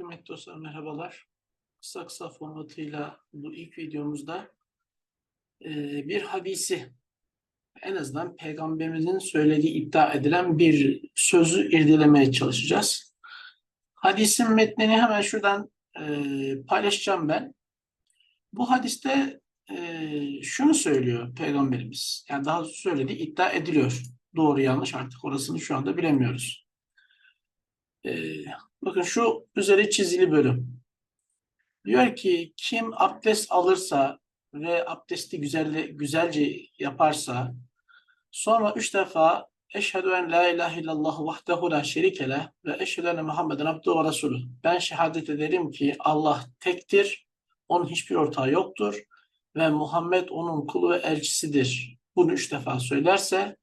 Kıymetli dostlar merhabalar. Kısa kısa formatıyla bu ilk videomuzda eee, bir hadisi en azından peygamberimizin söylediği iddia edilen bir sözü irdelemeye çalışacağız. Hadisin metnini hemen şuradan eee, paylaşacağım ben. Bu hadiste eee, şunu söylüyor peygamberimiz. Yani daha söylediği iddia ediliyor. Doğru yanlış artık orasını şu anda bilemiyoruz. Eee Bakın şu üzeri çizili bölüm. Diyor ki kim abdest alırsa ve abdesti güzel, güzelce yaparsa sonra üç defa Eşhedü en la ilahe illallah vahdehu la şerike leh ve eşhedü enne Muhammeden abduhu ve resulü. Ben şehadet ederim ki Allah tektir, onun hiçbir ortağı yoktur ve Muhammed onun kulu ve elçisidir. Bunu üç defa söylerse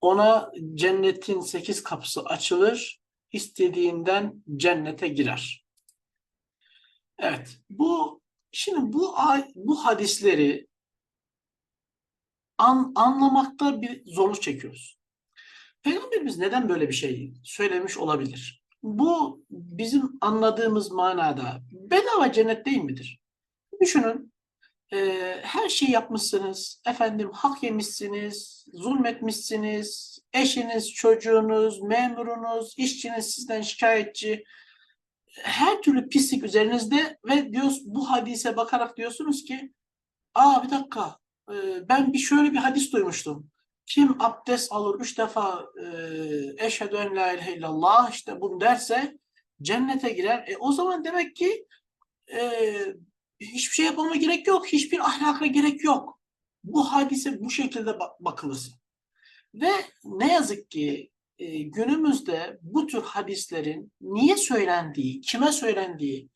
ona cennetin sekiz kapısı açılır istediğinden cennete girer. Evet, bu şimdi bu bu hadisleri an, anlamakta bir zorluk çekiyoruz. Peygamberimiz neden böyle bir şey söylemiş olabilir? Bu bizim anladığımız manada bedava cennet değil midir? Düşünün, e, her şeyi yapmışsınız, efendim hak yemişsiniz, zulmetmişsiniz, eşiniz, çocuğunuz, memurunuz, işçiniz sizden şikayetçi, her türlü pislik üzerinizde ve diyoruz bu hadise bakarak diyorsunuz ki, aa bir dakika, e, ben bir şöyle bir hadis duymuştum. Kim abdest alır üç defa e, eşhedü en la ilahe illallah işte bunu derse cennete girer. E, o zaman demek ki e, hiçbir şey yapmama gerek yok. Hiçbir ahlaka gerek yok. Bu hadise bu şekilde bak. Ve ne yazık ki e, günümüzde bu tür hadislerin niye söylendiği, kime söylendiği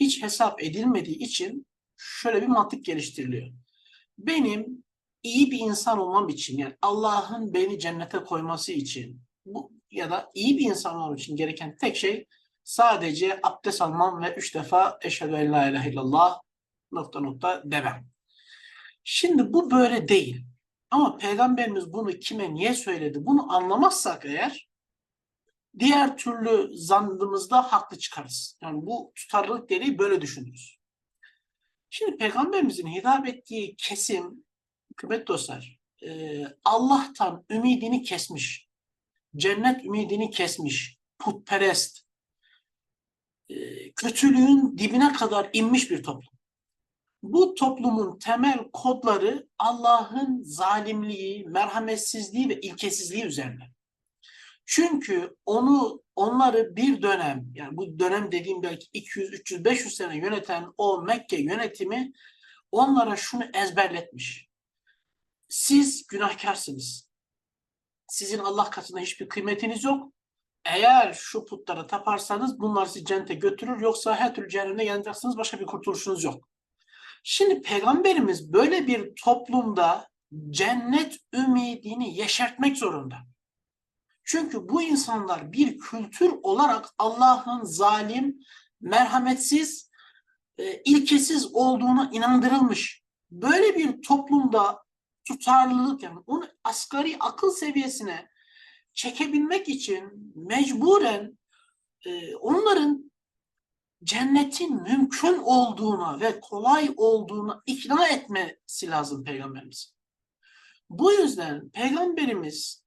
hiç hesap edilmediği için şöyle bir mantık geliştiriliyor. Benim iyi bir insan olmam için yani Allah'ın beni cennete koyması için bu ya da iyi bir insan olmam için gereken tek şey sadece abdest almam ve üç defa eşhedü en la ilahe illallah nokta nokta demem. Şimdi bu böyle değil. Ama peygamberimiz bunu kime niye söyledi? Bunu anlamazsak eğer diğer türlü zannımızda haklı çıkarız. Yani bu tutarlılık gereği böyle düşünürüz. Şimdi peygamberimizin hitap ettiği kesim kıymetli dostlar e, Allah'tan ümidini kesmiş. Cennet ümidini kesmiş. Putperest. E, kötülüğün dibine kadar inmiş bir toplum. Bu toplumun temel kodları Allah'ın zalimliği, merhametsizliği ve ilkesizliği üzerine. Çünkü onu onları bir dönem yani bu dönem dediğim belki 200 300 500 sene yöneten o Mekke yönetimi onlara şunu ezberletmiş. Siz günahkarsınız. Sizin Allah katında hiçbir kıymetiniz yok. Eğer şu putlara taparsanız bunlar sizi cennete götürür yoksa her türlü cehennemde yanacaksınız başka bir kurtuluşunuz yok. Şimdi peygamberimiz böyle bir toplumda cennet ümidini yeşertmek zorunda. Çünkü bu insanlar bir kültür olarak Allah'ın zalim, merhametsiz, e, ilkesiz olduğuna inandırılmış. Böyle bir toplumda tutarlılık yani onu asgari akıl seviyesine çekebilmek için mecburen e, onların cennetin mümkün olduğuna ve kolay olduğuna ikna etmesi lazım peygamberimiz. Bu yüzden peygamberimiz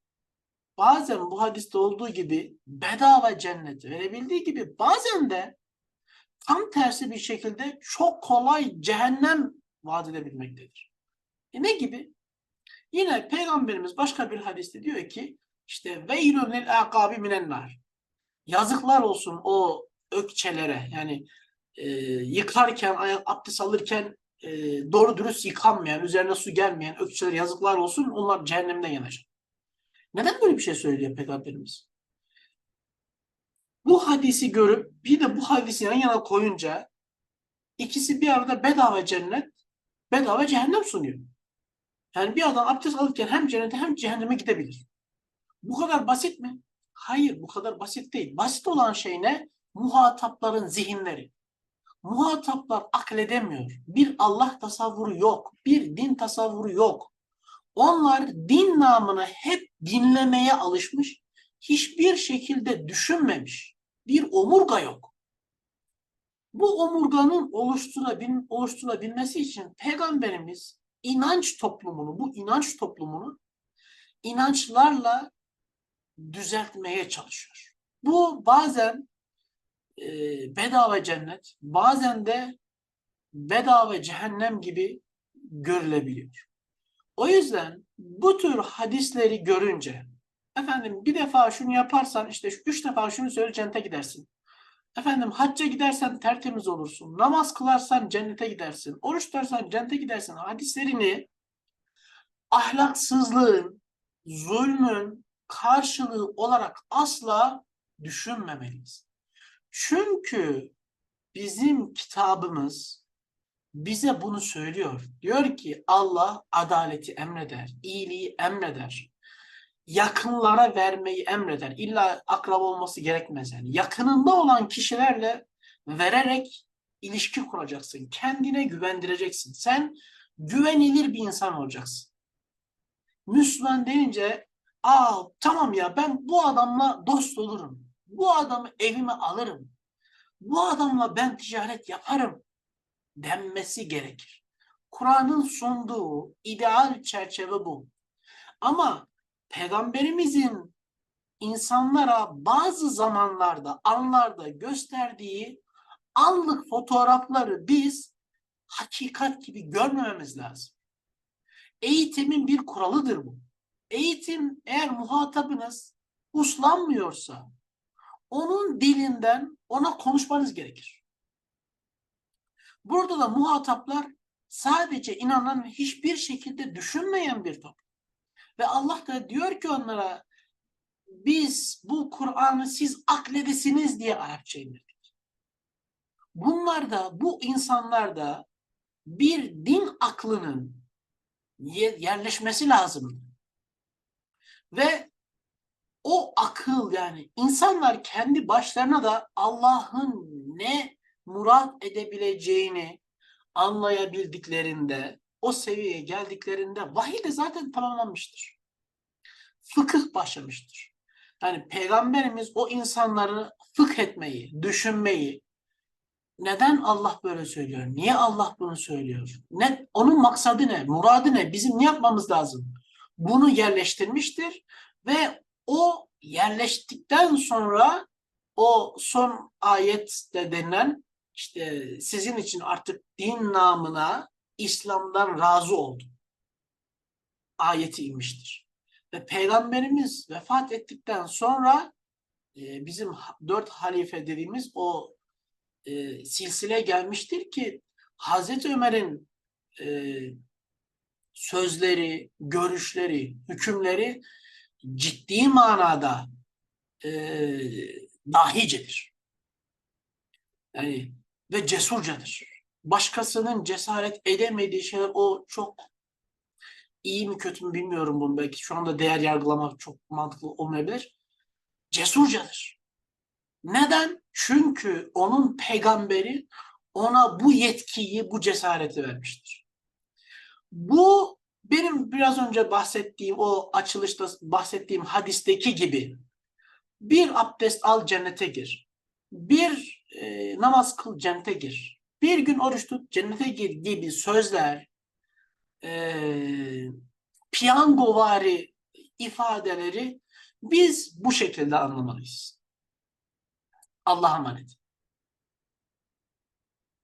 bazen bu hadiste olduğu gibi bedava cennet verebildiği gibi bazen de tam tersi bir şekilde çok kolay cehennem vaat edebilmektedir. E ne gibi? Yine peygamberimiz başka bir hadiste diyor ki işte veylun lil akabi minen nar. Yazıklar olsun o ökçelere yani e, yıkarken, abdest alırken e, doğru dürüst yıkanmayan, üzerine su gelmeyen ökçelere yazıklar olsun onlar cehennemden yanacak. Neden böyle bir şey söylüyor Peygamberimiz? Bu hadisi görüp bir de bu hadisi yan yana koyunca ikisi bir arada bedava cennet, bedava cehennem sunuyor. Yani bir adam abdest alırken hem cennete hem cehenneme gidebilir. Bu kadar basit mi? Hayır bu kadar basit değil. Basit olan şey ne? Muhatapların zihinleri. Muhataplar akledemiyor. Bir Allah tasavvuru yok. Bir din tasavvuru yok. Onlar din namına hep dinlemeye alışmış. Hiçbir şekilde düşünmemiş. Bir omurga yok. Bu omurganın oluşturabil, oluşturabilmesi için Peygamberimiz inanç toplumunu, bu inanç toplumunu inançlarla düzeltmeye çalışıyor. Bu bazen e, bedava cennet, bazen de bedava cehennem gibi görülebiliyor. O yüzden bu tür hadisleri görünce efendim bir defa şunu yaparsan işte üç defa şunu söyle cennete gidersin. Efendim hacca gidersen tertemiz olursun. Namaz kılarsan cennete gidersin. Oruç tutarsan cennete gidersin. Hadislerini ahlaksızlığın, zulmün karşılığı olarak asla düşünmemeliyiz. Çünkü bizim kitabımız bize bunu söylüyor. Diyor ki Allah adaleti emreder, iyiliği emreder. Yakınlara vermeyi emreder. İlla akraba olması gerekmez yani. Yakınında olan kişilerle vererek ilişki kuracaksın. Kendine güvendireceksin. Sen güvenilir bir insan olacaksın. Müslüman denince aa tamam ya ben bu adamla dost olurum. Bu adamı evime alırım. Bu adamla ben ticaret yaparım denmesi gerekir. Kur'an'ın sunduğu ideal çerçeve bu. Ama peygamberimizin insanlara bazı zamanlarda, anlarda gösterdiği anlık fotoğrafları biz hakikat gibi görmememiz lazım. Eğitimin bir kuralıdır bu. Eğitim eğer muhatabınız uslanmıyorsa onun dilinden ona konuşmanız gerekir. Burada da muhataplar sadece inanan hiçbir şekilde düşünmeyen bir toplum. Ve Allah da diyor ki onlara biz bu Kur'an'ı siz akledesiniz diye Arapça indirdik. Bunlar da bu insanlar da bir din aklının yerleşmesi lazım. Ve o akıl yani insanlar kendi başlarına da Allah'ın ne murat edebileceğini anlayabildiklerinde, o seviyeye geldiklerinde vahiy de zaten tamamlanmıştır. Fıkıh başlamıştır. Yani Peygamberimiz o insanları fıkh etmeyi, düşünmeyi, neden Allah böyle söylüyor? Niye Allah bunu söylüyor? Ne, onun maksadı ne? Muradı ne? Bizim ne yapmamız lazım? Bunu yerleştirmiştir ve o yerleştikten sonra o son ayette denilen işte sizin için artık din namına İslam'dan razı oldum. Ayeti inmiştir. Ve Peygamberimiz vefat ettikten sonra e, bizim dört halife dediğimiz o e, silsile gelmiştir ki Hazreti Ömer'in e, sözleri, görüşleri, hükümleri ciddi manada e, dahicedir. Yani ve cesurcadır. Başkasının cesaret edemediği şeyler o çok iyi mi kötü mü bilmiyorum bunu belki şu anda değer yargılamak çok mantıklı olmayabilir. Cesurcadır. Neden? Çünkü onun peygamberi ona bu yetkiyi, bu cesareti vermiştir. Bu benim biraz önce bahsettiğim o açılışta bahsettiğim hadisteki gibi bir abdest al cennete gir. Bir e, namaz kıl cennete gir. Bir gün oruç tut cennete gir gibi sözler e, piyangovari ifadeleri biz bu şekilde anlamalıyız. Allah'a emanet.